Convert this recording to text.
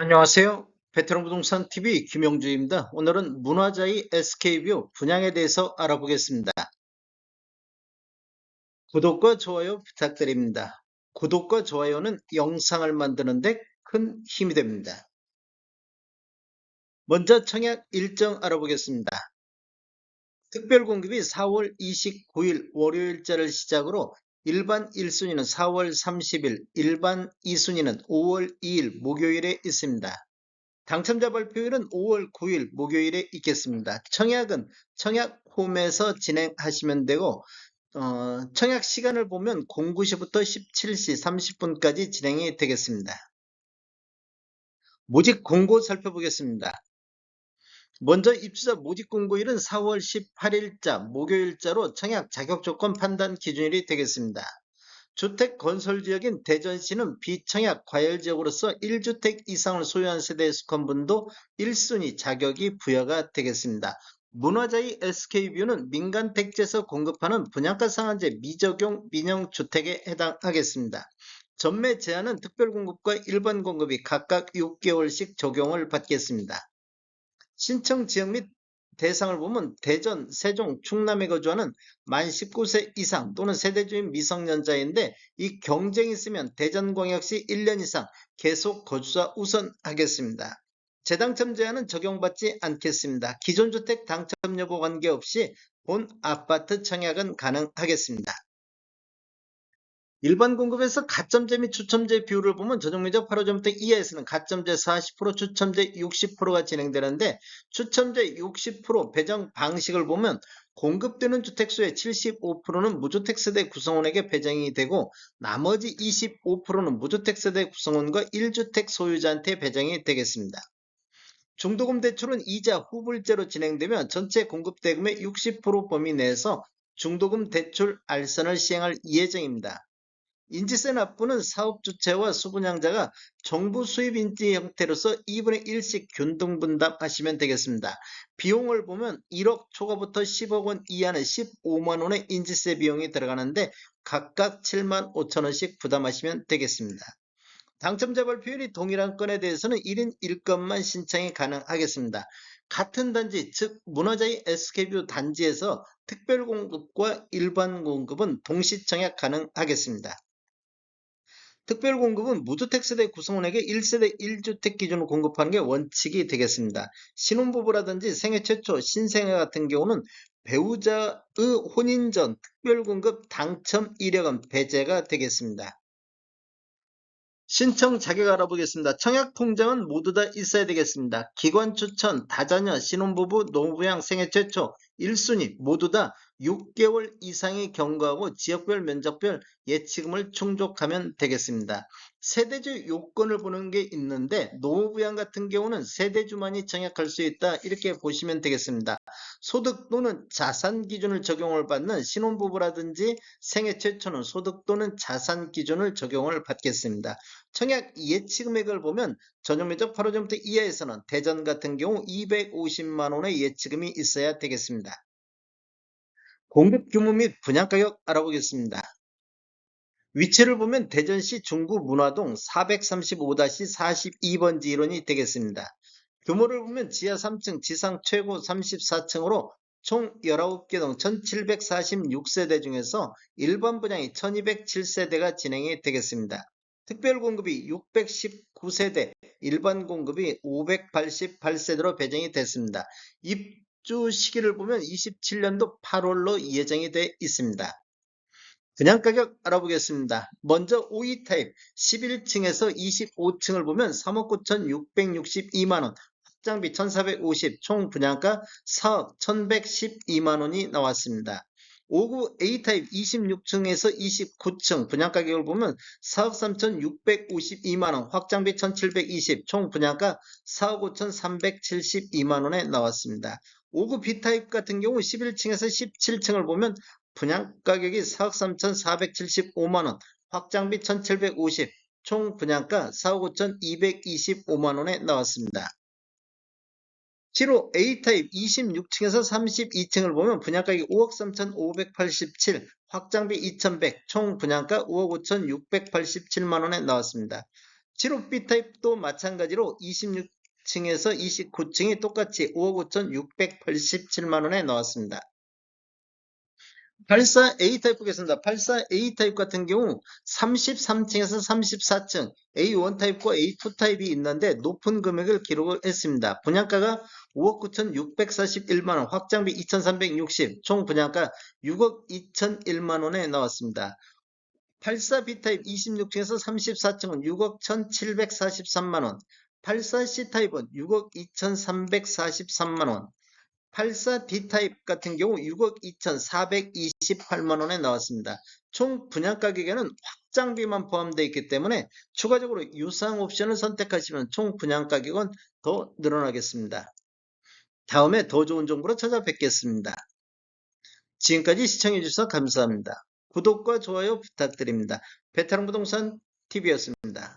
안녕하세요. 베테랑 부동산 TV 김영주입니다. 오늘은 문화자의 SK뷰 분양에 대해서 알아보겠습니다. 구독과 좋아요 부탁드립니다. 구독과 좋아요는 영상을 만드는데 큰 힘이 됩니다. 먼저 청약 일정 알아보겠습니다. 특별 공급이 4월 29일 월요일자를 시작으로 일반 1순위는 4월 30일, 일반 2순위는 5월 2일 목요일에 있습니다. 당첨자 발표일은 5월 9일 목요일에 있겠습니다. 청약은 청약홈에서 진행하시면 되고 어, 청약 시간을 보면 09시부터 17시 30분까지 진행이 되겠습니다. 모집 공고 살펴보겠습니다. 먼저 입주자 모집 공고일은 4월 18일자 목요일자로 청약 자격 조건 판단 기준일이 되겠습니다. 주택 건설 지역인 대전시는 비청약 과열 지역으로서 1주택 이상을 소유한 세대에 속한 분도 1순위 자격이 부여가 되겠습니다. 문화자의 SK뷰는 민간 택지에서 공급하는 분양가 상한제 미적용 민영 주택에 해당하겠습니다. 전매 제한은 특별 공급과 일반 공급이 각각 6개월씩 적용을 받겠습니다. 신청 지역 및 대상을 보면 대전, 세종, 충남에 거주하는 만 19세 이상 또는 세대주인 미성년자인데 이 경쟁이 있으면 대전광역시 1년 이상 계속 거주자 우선하겠습니다. 재당첨 제한은 적용받지 않겠습니다. 기존 주택 당첨 여부 관계없이 본 아파트 청약은 가능하겠습니다. 일반 공급에서 가점제 및 추첨제 비율을 보면 전용면적 8호점부터 이하에서는 가점제 40%, 추첨제 60%가 진행되는데 추첨제 60% 배정 방식을 보면 공급되는 주택수의 75%는 무주택 세대 구성원에게 배정이 되고 나머지 25%는 무주택 세대 구성원과 1주택 소유자한테 배정이 되겠습니다. 중도금 대출은 이자 후불제로 진행되면 전체 공급 대금의 60% 범위 내에서 중도금 대출 알선을 시행할 예정입니다. 인지세 납부는 사업 주체와 수분양자가 정부 수입 인지 형태로서 2분의 1씩 균등 분담하시면 되겠습니다. 비용을 보면 1억 초과부터 10억 원 이하는 15만 원의 인지세 비용이 들어가는데 각각 7만 5천 원씩 부담하시면 되겠습니다. 당첨자 발표율이 동일한 건에 대해서는 1인 1건만 신청이 가능하겠습니다. 같은 단지, 즉 문화자의 SK뷰 단지에서 특별 공급과 일반 공급은 동시 청약 가능하겠습니다. 특별 공급은 무주택 세대 구성원에게 1세대 1주택 기준으로 공급하는 게 원칙이 되겠습니다. 신혼부부라든지 생애 최초 신생아 같은 경우는 배우자의 혼인 전 특별 공급 당첨 이력은 배제가 되겠습니다. 신청 자격 알아보겠습니다. 청약 통장은 모두 다 있어야 되겠습니다. 기관 추천, 다자녀, 신혼부부, 노부양, 생애 최초, 1순위 모두 다 6개월 이상의 경과하고 지역별 면적별 예치금을 충족하면 되겠습니다. 세대주 요건을 보는 게 있는데 노부양 같은 경우는 세대주만이 청약할 수 있다 이렇게 보시면 되겠습니다. 소득 또는 자산 기준을 적용을 받는 신혼부부라든지 생애 최초는 소득 또는 자산 기준을 적용을 받겠습니다. 청약 예치금액을 보면 전용 면적 8호점부터 이하에서는 대전 같은 경우 250만 원의 예치금이 있어야 되겠습니다. 공급 규모 및 분양 가격 알아보겠습니다. 위치를 보면 대전시 중구 문화동 435-42번지 일원이 되겠습니다. 규모를 보면 지하 3층, 지상 최고 34층으로 총 19개 동 1746세대 중에서 일반 분양이 1207세대가 진행이 되겠습니다. 특별 공급이 619세대, 일반 공급이 588세대로 배정이 됐습니다. 입 주 시기를 보면 27년도 8월로 예정이 돼 있습니다. 분양가격 알아보겠습니다. 먼저 5위 타입 11층에서 25층을 보면 3억 9,662만원, 확장비 1,450, 총 분양가 4억 1,112만원이 나왔습니다. 5구 A타입 26층에서 29층 분양가격을 보면 4억 3,652만원, 확장비 1,720, 총 분양가 4억 5,372만원에 나왔습니다. 5구 B타입 같은 경우 11층에서 17층을 보면 분양가격이 4억 3,475만원, 확장비 1,750, 총 분양가 4억 5,225만원에 나왔습니다. 7호 A타입 26층에서 32층을 보면 분양가격이 5억 3,587, 확장비 2,100, 총 분양가 5억 5,687만원에 나왔습니다. 7호 B타입도 마찬가지로 26 층에서 29층이 똑같이 5억 5,687만원에 나왔습니다. 84A 타입 보겠습니다. 84A 타입 같은 경우 33층에서 34층 A1 타입과 A2 타입이 있는데 높은 금액을 기록을 했습니다. 분양가가 5억 9,641만원, 확장비 2,360, 총 분양가 6억 2,001만원에 나왔습니다. 84B 타입 26층에서 34층은 6억 1,743만원, 84C 타입은 6억 2,343만원, 84D 타입 같은 경우 6억 2,428만원에 나왔습니다. 총 분양 가격에는 확장비만 포함되어 있기 때문에 추가적으로 유상 옵션을 선택하시면 총 분양 가격은 더 늘어나겠습니다. 다음에 더 좋은 정보로 찾아뵙겠습니다. 지금까지 시청해주셔서 감사합니다. 구독과 좋아요 부탁드립니다. 베테랑 부동산 TV였습니다.